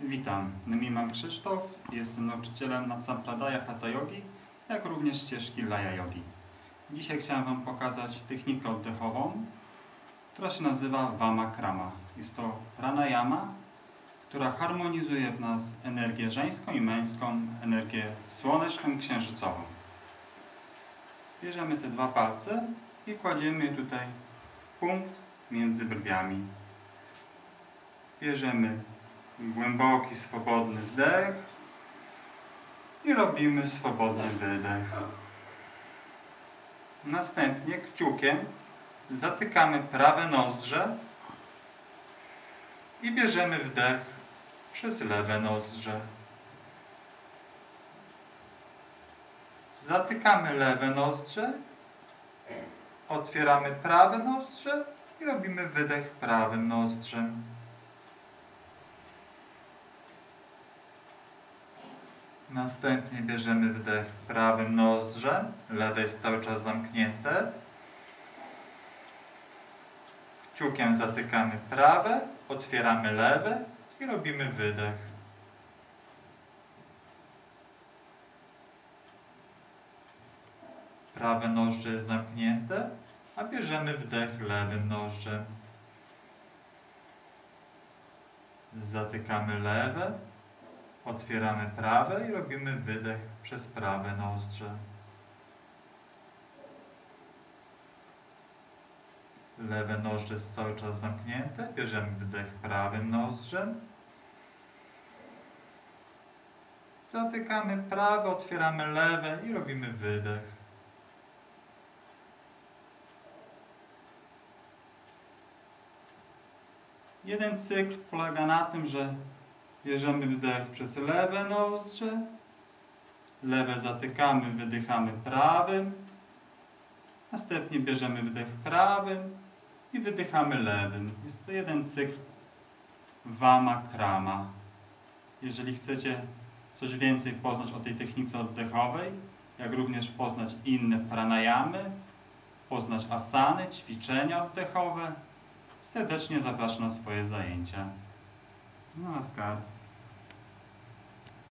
Witam, na mam Krzysztof, jestem nauczycielem na Sampradaya Hatha Yogi, jak również ścieżki Laya Yogi. Dzisiaj chciałem Wam pokazać technikę oddechową, która się nazywa Vama Krama. Jest to pranayama, która harmonizuje w nas energię żeńską i męską, energię słoneczną i księżycową. Bierzemy te dwa palce i kładziemy je tutaj w punkt między brwiami. Bierzemy głęboki, swobodny wdech i robimy swobodny wydech. Następnie kciukiem zatykamy prawe nozdrze i bierzemy wdech przez lewe nozdrze. Zatykamy lewe nozdrze, otwieramy prawe nozdrze i robimy wydech prawym nozdrzem. Następnie bierzemy wdech prawym nozdrzem, lewe jest cały czas zamknięte. Kciukiem zatykamy prawe, otwieramy lewe i robimy wydech. Prawe nozdrze jest zamknięte, a bierzemy wdech lewym nozdrzem. Zatykamy lewe, Otwieramy prawe i robimy wydech przez prawe nozdrze. Lewe nozdrze jest cały czas zamknięte. Bierzemy wdech prawym nozdrzem. Zatykamy prawe, otwieramy lewe i robimy wydech. Jeden cykl polega na tym, że Bierzemy wdech przez lewe nozdrze. Lewe zatykamy, wydychamy prawym. Następnie bierzemy wdech prawym i wydychamy lewym. Jest to jeden cykl Vama Krama. Jeżeli chcecie coś więcej poznać o tej technice oddechowej, jak również poznać inne pranayamy, poznać asany, ćwiczenia oddechowe, serdecznie zapraszam na swoje zajęcia. Vamos lascar.